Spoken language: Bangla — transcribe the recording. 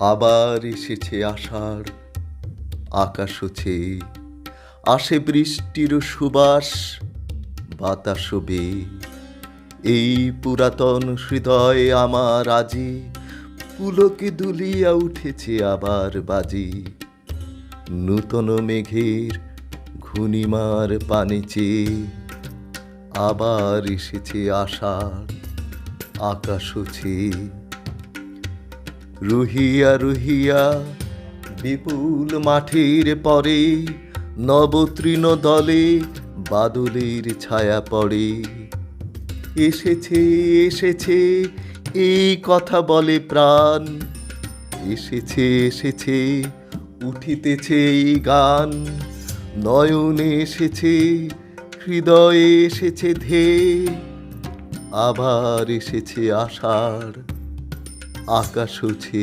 আবার এসেছে আষাঢ়। আকাশ হচ্ছে, আসে বৃষ্টির সুবাস, বাতাস এই পুরাতন হৃদয় আমার আজি, পুলকে দুলিয়া উঠেছে আবার বাজি। নূতন মেঘের ঘূর্ণিমার পানে চেয়ে আবার এসেছে আষাঢ়। আকাশ হচ্ছে রুহিয়া রুহিয়া, বিপুল মাঠের পরে নবতৃণ দলে বাদলের ছায়া পড়ে। এসেছে এসেছে, এই কথা বলে প্রাণ। এসেছে এসেছে, উঠিতেছে এই গান। নয়নে এসেছে, হৃদয়ে এসেছে ধে। আবার এসেছে আষাঢ়। আকাশ হচ্ছে